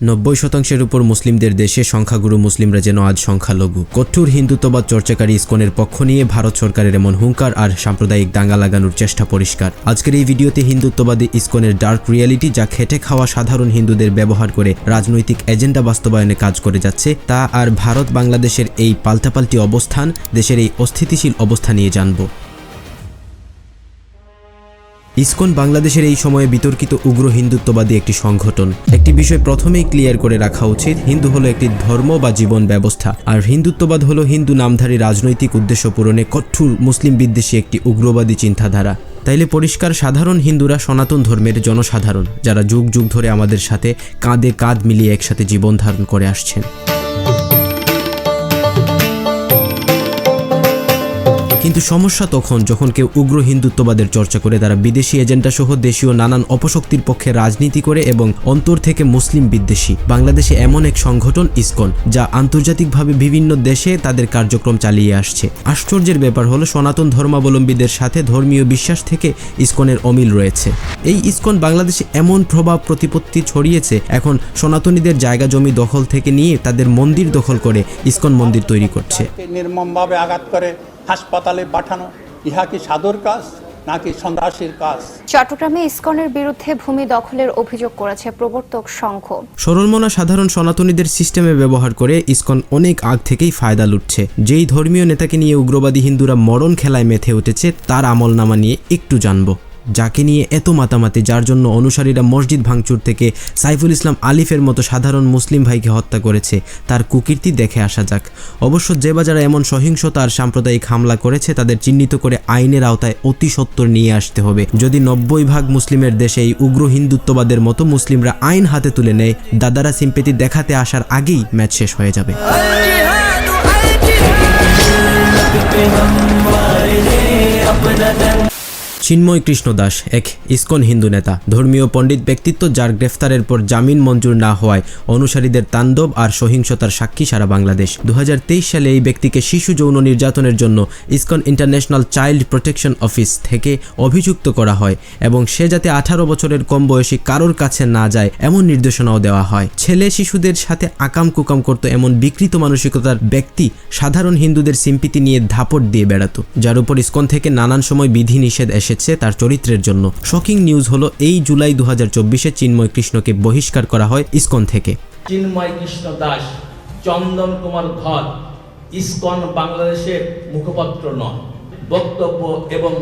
নব্বই শতাংশের উপর মুসলিমদের দেশে সংখ্যাগুরু মুসলিমরা যেন আজ সংখ্যালঘু। কঠোর হিন্দুত্ববাদ চর্চাকারী ইসকনের পক্ষ নিয়ে ভারত সরকারের এমন হুঙ্কার আর সাম্প্রদায়িক দাঙ্গা লাগানোর চেষ্টা পরিষ্কার। আজকের এই ভিডিওতে হিন্দুত্ববাদী ইসকনের ডার্ক রিয়ালিটি যা খেটে খাওয়া সাধারণ হিন্দুদের ব্যবহার করে রাজনৈতিক এজেন্ডা বাস্তবায়নে কাজ করে যাচ্ছে, তা আর ভারত বাংলাদেশের এই পাল্টাপাল্টি অবস্থান, দেশের এই অস্থিতিশীল অবস্থা নিয়ে জানব। ইসকন বাংলাদেশের এই সময়ে বিতর্কিত উগ্র হিন্দুত্ববাদী একটি সংগঠন। একটি বিষয় প্রথমেই ক্লিয়ার করে রাখা উচিত, হিন্দু হলো একটি ধর্ম বা জীবন ব্যবস্থা। আর হিন্দুত্ববাদ হলো হিন্দু নামধারী রাজনৈতিক উদ্দেশ্য পূরণে কঠোর মুসলিম বিদ্বেষী একটি উগ্রবাদী চিন্তাধারা। তাইলে পরিষ্কার, সাধারণ হিন্দুরা সনাতন ধর্মের জনসাধারণ, যারা যুগ যুগ ধরে আমাদের সাথে কাঁধে কাঁধ মিলিয়ে একসাথে জীবন ধারণ করে আসছেন। কিন্তু সমস্যা তখন যখন কেউ উগ্র হিন্দুত্ববাদের চর্চা করে, তারা বিদেশি এজেন্ডা সহ দেশীয় নানান অপশক্তির পক্ষে রাজনীতি করে এবং অন্তর থেকে মুসলিম বিদ্বেষী। বাংলাদেশে এমন এক সংগঠন, ইসকন, যা আন্তর্জাতিকভাবে বিভিন্ন দেশে তাদের কার্যক্রম চালিয়ে আসছে। আশ্চর্যের ব্যাপার হলো, সনাতন ধর্মাবলম্বীদের সাথে ধর্মীয় বিশ্বাস থেকে ইসকনের অমিল রয়েছে। এই ইসকন বাংলাদেশে এমন প্রভাব প্রতিপত্তি ছড়িয়েছে, এখন সনাতনীদের জায়গা জমি দখল থেকে নিয়ে তাদের মন্দির দখল করে ইসকন মন্দির তৈরি করছে। নির্মমভাবে আঘাত করে হাসপাতালে পাঠানো ইহা কি সাদর কাজ নাকি সন্ত্রাসীর কাজ? চট্টগ্রামে ইস্কনের বিরুদ্ধে ভূমি দখলের অভিযোগ করেছে প্রবর্তক সংঘ। সরলমনা সাধারণ সনাতনীদের সিস্টেমে ব্যবহার করে ইসকন অনেক আগ থেকেই ফায়দা লুটছে। যেই ধর্মীয় নেতাকে নিয়ে উগ্রবাদী হিন্দুরা মরণ খেলায় মেথে উঠেছে তার আমলনামা নিয়ে একটু জানব। যাকে নিয়ে এত মাতামাতি যার জন্য অনুসারীরা মসজিদ ভাঙচুর থেকে সাইফুল ইসলাম আলিফের মতো সাধারণ মুসলিম ভাইকে হত্যা করেছে তার কুকীর্তি দেখে আসা যাক অবশ্য যে বা যারা এমন সহিংসতা আর সাম্প্রদায়িক হামলা করেছে তাদের চিহ্নিত করে আইনের আওতায় অতি সত্বর নিয়ে আসতে হবে যদি নব্বই ভাগ মুসলিমের দেশে এই উগ্র হিন্দুত্ববাদের মতো মুসলিমরা আইন হাতে তুলে নেয় দাদারা সিম্পেতি দেখাতে আসার আগেই ম্যাচ শেষ হয়ে যাবে চিন্ময় কৃষ্ণ দাস, এক ইসকন হিন্দু নেতা। ধর্মীয় পণ্ডিত ব্যক্তিত্ব যার গ্রেফতারের পর জামিন মঞ্জুর না হওয়ায় অনুসারীদের তাণ্ডব আর সহিংসতার সাক্ষী সারা বাংলাদেশ। দু সালে এই ব্যক্তিকে শিশু যৌন নির্যাতনের জন্য ISKCON International Child Protection Office থেকে অভিযুক্ত করা হয় এবং সে যাতে আঠারো বছরের কম বয়সী কারোর কাছে না যায় এমন নির্দেশনাও দেওয়া হয়। ছেলে শিশুদের সাথে আকাম কুকাম করত এমন বিকৃত মানসিকতার ব্যক্তি সাধারণ হিন্দুদের সিম্পিতি নিয়ে ধাপট দিয়ে বেড়াতো, যার উপর ইসকন থেকে নানান সময় বিধি নিষেধ এসেছে তার চরিত্রের জন্য। শকিং নিউজ হলো, এই জুলাই দু হাজার চব্বিশে চিন্ময় কৃষ্ণকে বহিষ্কার করা হয় ইসকন থেকে। চিন্ময় কৃষ্ণ দাস, চন্দন কুমার ধর, ইসকন বাংলাদেশের মুখপাত্র নয় বক্তব্য এবং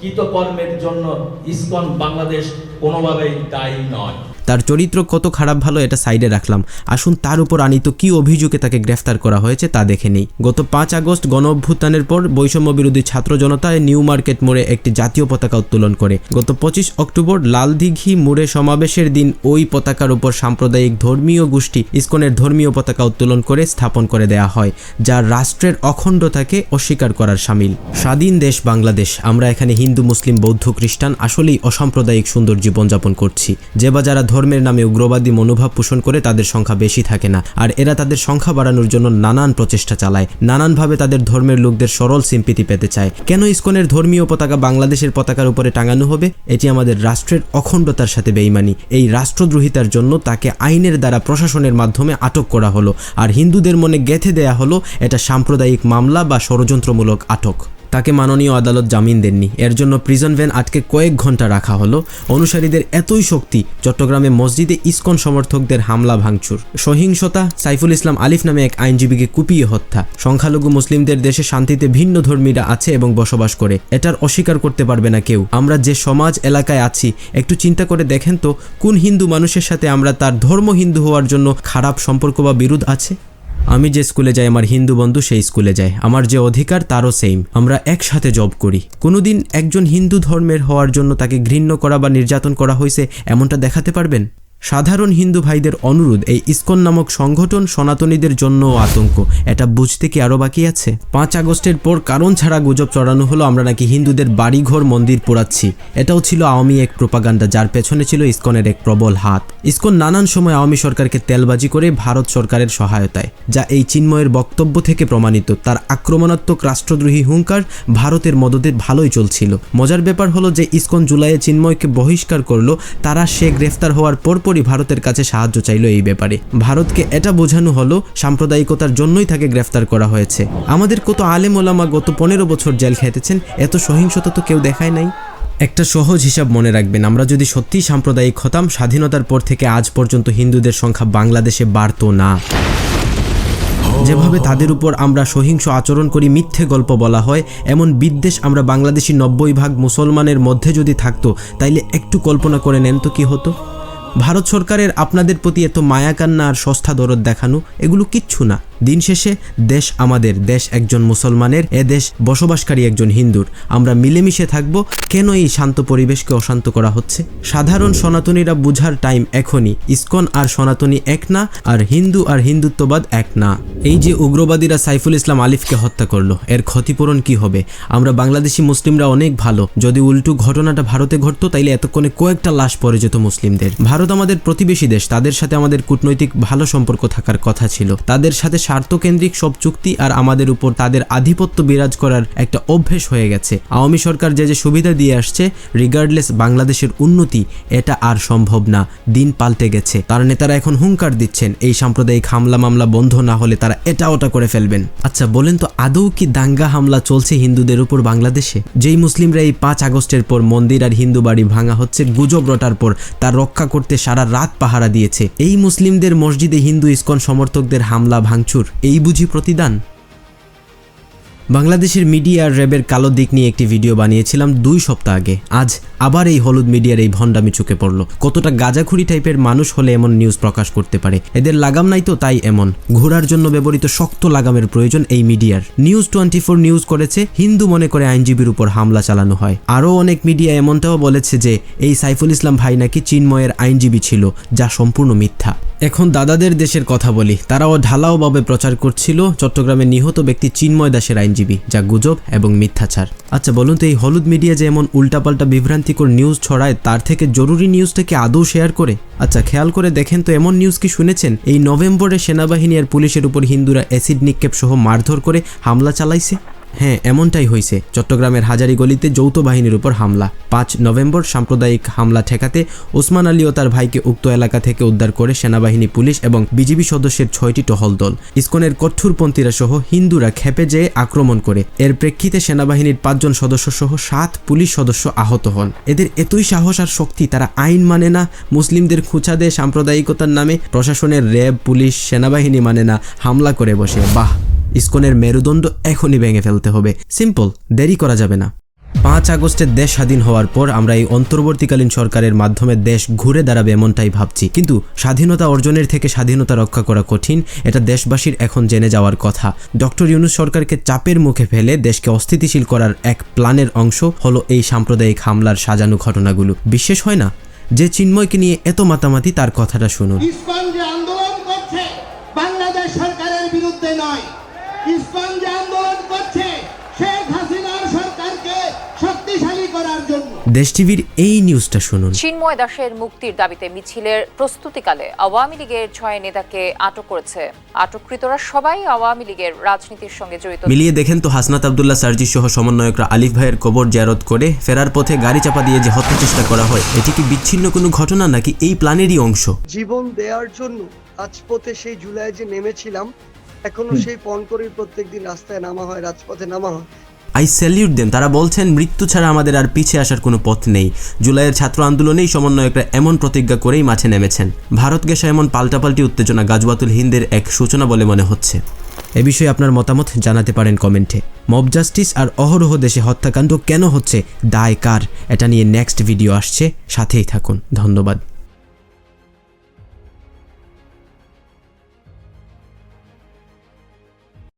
কৃতকর্মের জন্য ইসকন বাংলাদেশ কোনোভাবেই দায়ী নয়। তার চরিত্র কত খারাপ ভালো এটা সাইডে রাখলাম। আসুন তার উপর আনিত কি অভিযোগে তাকে গ্রেফতার করা হয়েছে তা দেখে নেই। গত পাঁচ আগস্ট গণ অভ্যুত্থানের পর বৈষম্য বিরোধী ছাত্র জনতায় নিউ মার্কেট মোড়ে একটি জাতীয় পতাকা উত্তোলন করে। গত পঁচিশ অক্টোবর লালদিঘি মোড়ে সমাবেশের দিন ওই পতাকার উপর সাম্প্রদায়িক ধর্মীয় গোষ্ঠী ইসকনের ধর্মীয় পতাকা উত্তোলন করে স্থাপন করে দেয়া হয়, যা রাষ্ট্রের অখণ্ডতাকে অস্বীকার করার সামিল। স্বাধীন দেশ বাংলাদেশ, আমরা এখানে হিন্দু, মুসলিম, বৌদ্ধ, খ্রিস্টান আসলেই অসাম্প্রদায়িক সুন্দর জীবনযাপন করছি। যে বা যারা ধর্মের নামে উগ্রবাদী মনোভাব পোষণ করে তাদের সংখ্যা বেশি থাকে না। আর এরা তাদের সংখ্যা বাড়ানোর জন্য নানান প্রচেষ্টা চালায়, নানানভাবে তাদের ধর্মের লোকদের সরল সিম্পিতি পেতে চায়। কেন ইসকনের ধর্মীয় পতাকা বাংলাদেশের পতাকার উপরে টাঙানো হবে? এটি আমাদের রাষ্ট্রের অখণ্ডতার সাথে বেইমানি। এই রাষ্ট্রদ্রোহিতার জন্য তাকে আইনের দ্বারা প্রশাসনের মাধ্যমে আটক করা হলো। আর হিন্দুদের মনে গেথে দেয়া হলো, এটা সাম্প্রদায়িক মামলা বা ষড়যন্ত্রমূলক আটক। তাকে মাননীয় আদালত জামিন দেননি। এর জন্য প্রিজন ভ্যান আটকে কয়েক ঘণ্টা রাখা হলো। অনুসারীদের এতই শক্তি, চট্টগ্রামে মসজিদে ইসকন সমর্থকদের হামলা ভাঙচুর। সহিংসতা, সাইফুল ইসলাম আলিফ নামে এক আইনজীবীকে কুপিয়ে হত্যা। সংখ্যালঘু মুসলিমদের দেশে শান্তিতে ভিন্ন ধর্মীরা আছে এবং বসবাস করে। এটার অস্বীকার করতে পারবে না কেউ। আমরা যে সমাজ এলাকায় আছি, একটু চিন্তা করে দেখেন তো, কোন হিন্দু মানুষের সাথে আমরা তার ধর্ম হিন্দু হওয়ার জন্য খারাপ সম্পর্ক বা বিরোধ আছে? আমি যে স্কুলে যাই, আমার হিন্দু বন্ধু সেই স্কুলে যায়। আমার যে অধিকার, তারও সেম আমরা একসাথে জব করি। কোনোদিন একজন হিন্দু ধর্মের হওয়ার জন্য তাকে ঘৃণ্য করা বা নির্যাতন করা হয়েছে, এমনটা দেখাতে পারবেন? সাধারণ হিন্দু ভাইদের অনুরোধ, এই ইস্কন নামক সংগঠন সনাতনীদের জন্য আতঙ্ক। এটা বুঝতে কি আরও বাকি আছে? পাঁচ আগস্টের পর কারণ ছাড়া গুজব চড়ানো হলো, আমরা নাকি হিন্দুদের বাড়িঘর, মন্দির পোড়াচ্ছি। এটাও ছিল আওয়ামী এক প্রোপাগান্ডা, যার পেছনে ছিল ইস্কনের এক প্রবল হাত। ইস্কন নানান সময় আওয়ামী সরকারকে তেলবাজি করে ভারত সরকারের সহায়তায়, যা এই চিন্ময়ের বক্তব্য থেকে প্রমাণিত। তার আক্রমণাত্মক রাষ্ট্রদ্রোহী হুঙ্কার ভারতের মদতে ভালোই চলছিল। মজার ব্যাপার হলো যে ইস্কন জুলাইয়ে চিন্ময়কে বহিষ্কার করল, তারা সে গ্রেফতার হওয়ার পরপরই পরপরই ভারতের কাছে সাহায্য চাইলো এই ব্যাপারে। ভারতকে এটা বোঝানো হলো, সাম্প্রদায়িকতার জন্যই তাকে গ্রেফতার করা হয়েছে। আমাদের কত আলেম ওলামা গত পনেরো বছর জেল খেতেছেন এত সহিংসতা তো কেউ দেখায় নাই। একটা সহজ হিসাব মনে রাখবেন, আমরা যদি সত্যিই সাম্প্রদায়িক হতাম, স্বাধীনতার পর থেকে আজ পর্যন্ত হিন্দুদের সংখ্যা বাংলাদেশে বাড়তো না। যেভাবে তাদের উপর আমরা সহিংস আচরণ করি, মিথ্যে গল্প বলা হয়, এমন বিদ্বেষ আমরা বাংলাদেশি নব্বই ভাগ মুসলমানের মধ্যে যদি থাকতো, তাইলে একটু কল্পনা করে নেন তো কি হতো? ভারত সরকারের আপনাদের প্রতি এত মায়াকান্না আর সস্তা দরদ দেখানো এগুলো কিচ্ছু না। দিন শেষে দেশ আমাদের, দেশ একজন মুসলমানের, এ দেশ বসবাসকারী একজন হিন্দুর। আমরা মিলেমিশে থাকব, কেন এই শান্ত পরিবেশকে অশান্ত করা হচ্ছে? সাধারণ সনাতনীরা বুঝার টাইম এখনই। ইসকন আর সনাতনী এক না, আর হিন্দু আর হিন্দুত্ববাদ এক না। এই যে উগ্রবাদীরা সাইফুল ইসলাম আলিফকে হত্যা করল, এর ক্ষতিপূরণ কি হবে? আমরা বাংলাদেশি মুসলিমরা অনেক ভালো। যদি উল্টো ঘটনাটা ভারতে ঘটতো, তাইলে এতক্ষণে কয়েকটা লাশ পড়ে যেত মুসলিমদের। ভারত আমাদের প্রতিবেশী দেশ, তাদের সাথে আমাদের কূটনৈতিক ভালো সম্পর্ক থাকার কথা ছিল। তাদের সাথে স্বার্থকেন্দ্রিক সব চুক্তি আর আমাদের উপর তাদের আধিপত্য বিরাজ করার একটা অভ্যেস হয়ে গেছে। আওয়ামী সরকার যে যে সুবিধা দিয়ে আসছে রিগার্ডলেস বাংলাদেশের উন্নতি, এটা আর সম্ভব না। দিন পাল্টে গেছে। তার নেতারা এখন হুঙ্কার দিচ্ছেন, এই সাম্প্রদায়িক হামলা মামলা বন্ধ না হলে তারা এটা ওটা করে ফেলবেন। আচ্ছা বলেন তো, আদৌ কি দাঙ্গা হামলা চলছে হিন্দুদের উপর বাংলাদেশে? যেই মুসলিমরা এই পাঁচ আগস্টের পর মন্দির আর হিন্দু বাড়ি ভাঙা হচ্ছে, গুজব রটার পর তার রক্ষা করতে সারা রাত পাহারা দিয়েছে। এই মুসলিমদের মসজিদে হিন্দু ইস্কন সমর্থকদের হামলা, ভাঙচুর এই বুঝি প্রতিদান? বাংলাদেশের মিডিয়া আর র্যাবের কালো দিক নিয়ে একটি ভিডিও বানিয়েছিলাম দুই সপ্তাহ আগে। আজ আবার এই হলুদ মিডিয়ার এই ভণ্ডামি চোখে পড়ল। কতটা গাজাখুরি টাইপের মানুষ হলে এমন নিউজ প্রকাশ করতে পারে? এদের লাগাম নাই তো, তাই এমন। ঘোরার জন্য ব্যবহৃত শক্ত লাগামের প্রয়োজন এই মিডিয়ার। নিউজ টোয়েন্টি ফোর নিউজ করেছে, হিন্দু মনে করে আইনজীবীর উপর হামলা চালানো হয়। আরও অনেক মিডিয়া এমনটাও বলেছে যে, এই সাইফুল ইসলাম ভাই নাকি চিন্ময়ের আইনজীবী ছিল, যা সম্পূর্ণ মিথ্যা। এখন দাদাদের দেশের কথা বলি। তারাও ঢালাওভাবে প্রচার করছিল চট্টগ্রামে নিহত ব্যক্তি চিন্ময় দাসের আইনজীবী, যা গুজব এবং মিথ্যাচার। আচ্ছা বলুন তো এই হলুদ মিডিয়া যে এমন উল্টাপাল্টা বিভ্রান্তিকর নিউজ ছড়ায়, তার থেকে জরুরি নিউজটাকে আদৌ শেয়ার করে? আচ্ছা খেয়াল করে দেখেন তো এমন নিউজ কি শুনেছেন? এই নভেম্বরে সেনাবাহিনী আর পুলিশের উপর হিন্দুরা অ্যাসিড নিক্ষেপ সহ মারধর করে হামলা চালাইছে? হ্যাঁ এমনটাই হয়েছে। চট্টগ্রামের হাজারি গলিতে যৌথ বাহিনীর উপর হামলা। পাঁচ নভেম্বর সাম্প্রদায়িক হামলা ঠেকাতে ওসমান আলী ও তার ভাইকে উক্ত এলাকা থেকে উদ্ধার করে সেনাবাহিনী, পুলিশ এবং বিজিবি সদস্যের ছয়টি টহল দল, ইসকনের কঠোরপন্থীরা সহ হিন্দুরা খেপে যেয়ে আক্রমণ করে। এর প্রেক্ষিতে সেনাবাহিনীর পাঁচজন সদস্য সহ সাত পুলিশ সদস্য আহত হন। এদের এতই সাহস আর শক্তি তারা আইন মানে না, মুসলিমদের খুঁচা দেয় সাম্প্রদায়িকতার নামে। প্রশাসনের র্যাব, পুলিশ, সেনাবাহিনী মানে না, হামলা করে বসে। বাহ! ইসকনের মেরুদণ্ড এখনই ভেঙে ফেলতে হবে। সিম্পল, দেরি করা যাবে না। পাঁচ আগস্টের দেশ স্বাধীন হওয়ার পর আমরা এই অন্তর্বর্তীকালীন সরকারের মাধ্যমে দেশ ঘুরে দাঁড়াবে এমনটাই ভাবছি। কিন্তু স্বাধীনতা অর্জনের থেকে স্বাধীনতা রক্ষা করা কঠিন, এটা দেশবাসীর এখন জেনে যাওয়ার কথা। ডক্টর ইউনুস সরকারকে চাপের মুখে ফেলে দেশকে অস্থিতিশীল করার এক প্ল্যানের অংশ হলো এই সাম্প্রদায়িক হামলার সাজানো ঘটনাগুলো। বিশেষ হয় না, যে চিন্ময়কে নিয়ে এত মাতামাতি তার কথাটা শুনুন ইসকন যে আন্দোলন করছে বাংলাদেশ সরকারের বিরুদ্ধে নয় ইসকন যে আন্দোলন করছে শেখ হাসিনার সরকারকে শক্তিশালী করার জন্য দেশ টিভির এই নিউজটা শুনুন। চিন্ময় দাসের মুক্তির দাবিতে মিছিলের প্রস্তুতিকালে আওয়ামী লীগের ছয় নেতাকে আটক করেছে। আটককৃতরা সবাই আওয়ামী লীগের রাজনীতির সঙ্গে জড়িত। মিলিয়ে দেখেন তো হাসনাত আবদুল্লাহ সার্জি সহ সমন্বয়করা আলিফ ভাইয়ের কবর জারত করে ফেরার পথে গাড়ি চাপা দিয়ে যে হত্যা চেষ্টা করা হয় এটি কি বিচ্ছিন্ন কোনো ঘটনা নাকি এই প্ল্যানেরই অংশ? জীবন দেওয়ার জন্য রাজপথে সেই জুলাই যে নেমেছিলাম এখনও সেই পণ করেই প্রত্যেকদিন রাস্তায় নামা হয় রাজপথে নামা হয়। আই স্যালিউট দেন। তারা বলছেন, মৃত্যু ছাড়া আমাদের আর পিছিয়ে আসার কোনো পথ নেই। জুলাইয়ের ছাত্র আন্দোলনেই সমন্বয়করা এমন প্রতিজ্ঞা করেই মাঠে নেমেছেন। ভারত গেসা এমন পাল্টাপাল্টি উত্তেজনা, গাজওয়াতুল হিন্দের এক সূচনা বলে মনে হচ্ছে। এ বিষয়ে আপনার মতামত জানাতে পারেন কমেন্টে। মব জাস্টিস আর অহরহ দেশে হত্যাকাণ্ড কেন হচ্ছে, দায় কার? এটা নিয়ে নেক্সট ভিডিও আসছে, সাথেই থাকুন। ধন্যবাদ।